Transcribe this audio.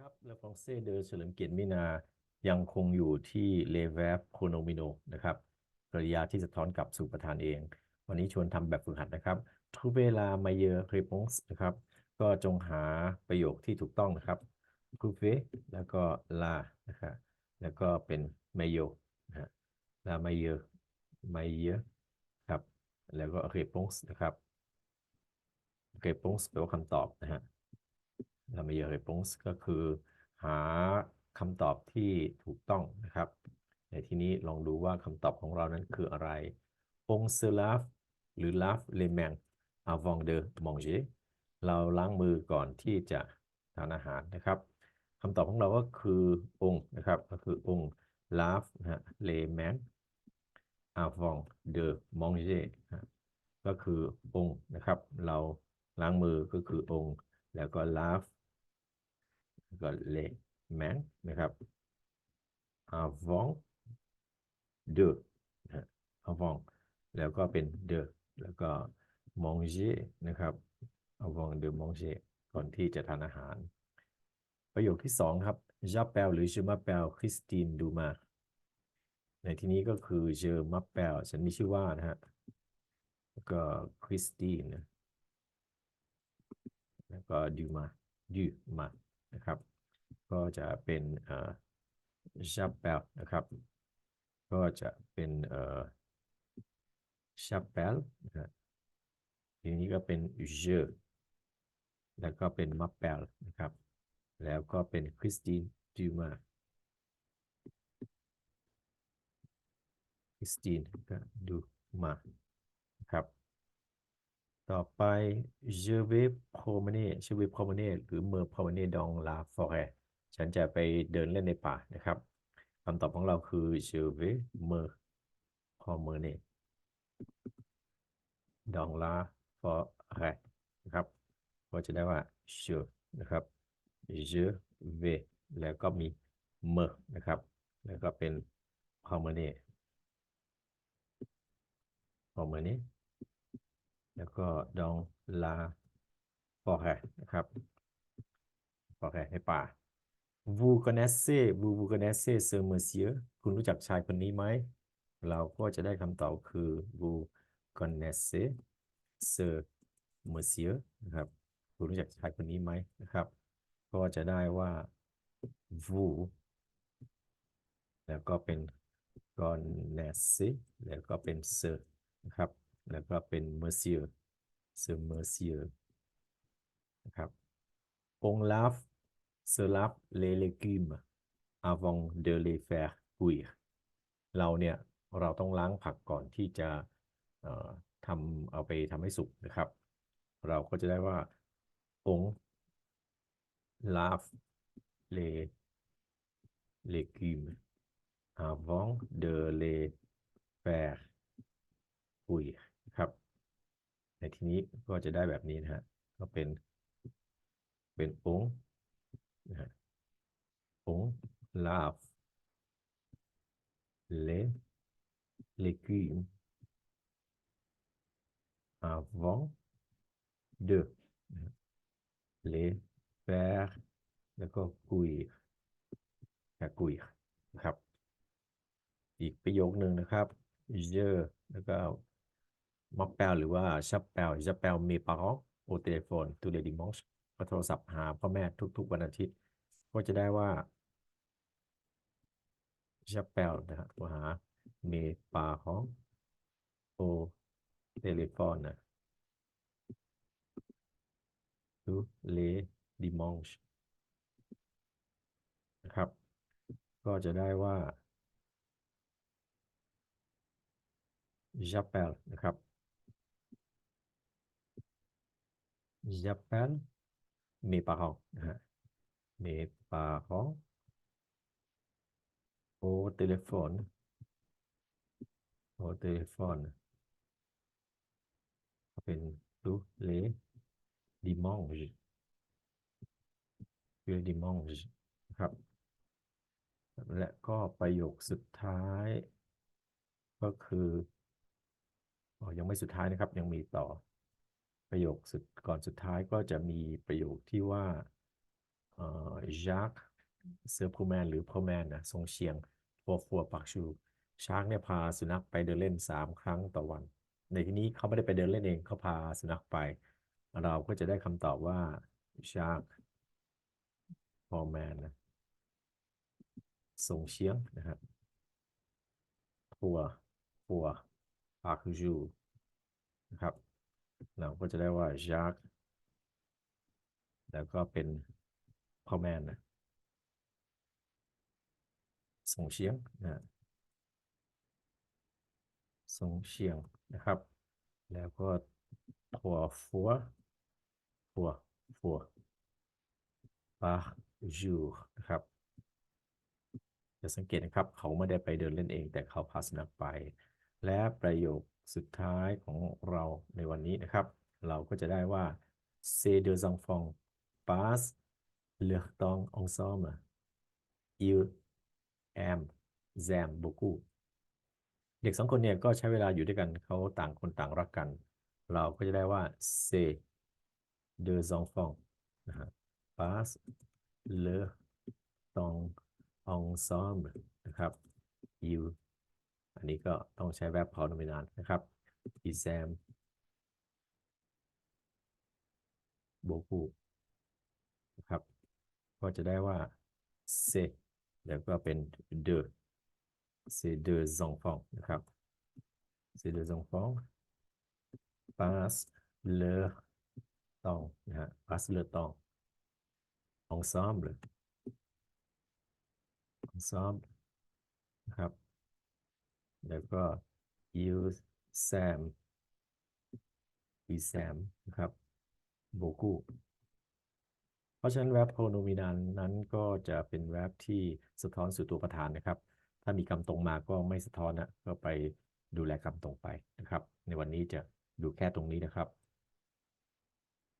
ครับ Le Français de เฉลิมเกียรติมินายังคงอยู่ที่ Le Verbe Pronominal นะครับกริยาที่สะท้อนกลับสู่ประธานเอง วันนี้ชวนทำแบบฝึกหัดนะครับ Trouver la meilleure réponse นะครับ ก็จงหาประโยคที่ถูกต้องนะครับ Trouver แล้วก็ la นะครับแล้วก็เป็น meilleure นะฮะ la meilleure meilleure ครับ แล้วก็ réponse นะครับ réponse แปลว่าคำตอบนะฮะ la meilleure réponse ก็คือ หาคำตอบที่ถูกต้องนะครับ ในที่นี้ลองดูว่าคำตอบของเรานั้นคืออะไร on se lave หรือ lave les mains avant de manger เราล้างมือก่อนที่จะทานอาหารนะครับคำตอบของเราก็คือ on นะครับ ก็คือ on lave นะฮะ les mains avant de manger ก็คือ on นะครับ เราล้างมือก็คือ on แล้วก็ lave แล้วก็ les mains นะครับ avant de avant แล้วก็เป็น de แล้วก็ manger นะครับ avant de manger ก่อนที่จะทานอาหาร ประโยคที่สองครับ j'appelle หรือ je m'appelle Christine Duma ในที่นี้ก็คือ je m'appelle ฉันมีชื่อว่านะฮะแล้วก็ Christine แล้วก็ Duma Duma นะครับ ก็จะเป็นเอ่อ j'appelle นะครับ ก็จะเป็นเอ่อ chapelle นะฮะทีนี้ก็เป็น je แล้วก็เป็น m'appelle นะครับ แล้วก็เป็น Christine Duma Christine ก็ Duma นะครับ ต่อไป je vais promener je vais promener หรือ me promener dans la forêt ฉันจะไปเดินเล่นในป่านะครับคำตอบของเราคือ je vais me promener dans la forêt นะครับก็จะได้ว่า je นะครับ je vais แล้วก็มี me นะครับ แล้วก็เป็น promener promener แล้วก็ดองลาปอแฮนะครับปอแฮให้ป่าวูกเนเซ่วูวูกเนเซเซอร์เมอร์เซียคุณรู้จักชายคนนี้ไหม เราก็จะได้คำตอบคือบูกเนเซเซอร์เมอร์เซียนะครับ คุณรู้จักชายคนนี้ไหมนะครับ ก็จะได้ว่าวูแล้วก็เป็นกอนเนเซแล้วก็เป็นเซอร์นะครับ แล้วก็เป็นเมอร์เซียเซอร์เมอร์เซียนะครับองลาฟเซอร์ลาฟเลเลกิมอาวองเดเลเฟร์กุยเราเนี่ยเราต้องล้างผักก่อนที่จะทำเอาไปทำให้สุกนะครับ เราก็จะได้ว่าองลาฟเลเลกิมอาวองเดเลเฟร์กุย ในที่นี้ก็จะได้แบบนี้นะฮะก็เป็น เป็น on นะฮะ on lave les légumes avant de นะฮะ les faire แล้วก็ cuire กับ cuire นะครับ อีกประโยคหนึ่งนะครับ je แล้วก็ มอปเปลหรือว่าชับแปลชับแปลมีปาฮอกโอเตเโฟนตูเลดิมอสก็โทรศัพท์หาพ่อแม่ทุก ๆ วันอาทิตย์ ก็จะได้ว่าชับแปลนะครับตัวหามีปาฮอกโอเตเโฟนนะตูเลดิมองชนะครับ ก็จะได้ว่า j'appelle นะครับ j'appelle mes parents นะฮะ mes parents au téléphone au téléphone เป็น tous les dimanches tous les dimanches นะครับ และก็ประโยคสุดท้าย ก็คืออ๋อยังไม่สุดท้ายนะครับ ยังมีต่อ ประโยคสุดก่อนสุดท้ายก็จะมีประโยคที่ว่าเอ่อ Jacques เสือผู้แมนหรือพ่อแมนนะทรงเชียงพัวฟัวปักชูชาร์กเนี่ยพาสุนัขไปเดินเล่นสามครั้งต่อวัน ในที่นี้เขาไม่ได้ไปเดินเล่นเองเขาพาสุนัขไป เราก็จะได้คำตอบว่า Jacques พ่อแมนนะทรงเชียงนะครับพัวฟัวปักชูนะครับ เราก็จะได้ว่า Jacques แล้วก็เป็นพ่อแม่นะส่งเชียงนะส่งเชียงนะครับ แล้วก็ถั่วฟัวฟัวฟัวปาจูนะครับจะสังเกตนะครับ เขาไม่ได้ไปเดินเล่นเอง แต่เขาพาสุนัขไป และประโยคสุดท้ายของเราในวันนี้นะครับ เราก็จะได้ว่าเซเดอซังฟองปาสเลือกตององซอมอิลแอมแซมบุกูเด็กสองคนเนี่ยก็ใช้เวลาอยู่ด้วยกันเขาต่างคนต่างรักกัน เราก็จะได้ว่าเซเดอซองฟองนะฮะปาสเลอตององซอมนะครับ you นี้ก็ต้องใช้ verb pronominal นะครับ ils aiment beaucoup นะครับ ก็จะได้ว่า c แล้วก็เป็น de c deux enfants นะครับ c deux enfants passe leur temps นะฮะ passe leur temps ensemble ensemble นะครับ แล้วก็ use Sam is Sam นะครับ Boku เพราะฉะนั้น verb pronominal นั้นก็จะเป็น verb ที่สะท้อนสู่ตัวประธานนะครับ ถ้ามีคำตรงมาก็ไม่สะท้อนนะ ก็ไปดูแลคำตรงไปนะครับ ในวันนี้จะดูแค่ตรงนี้นะครับ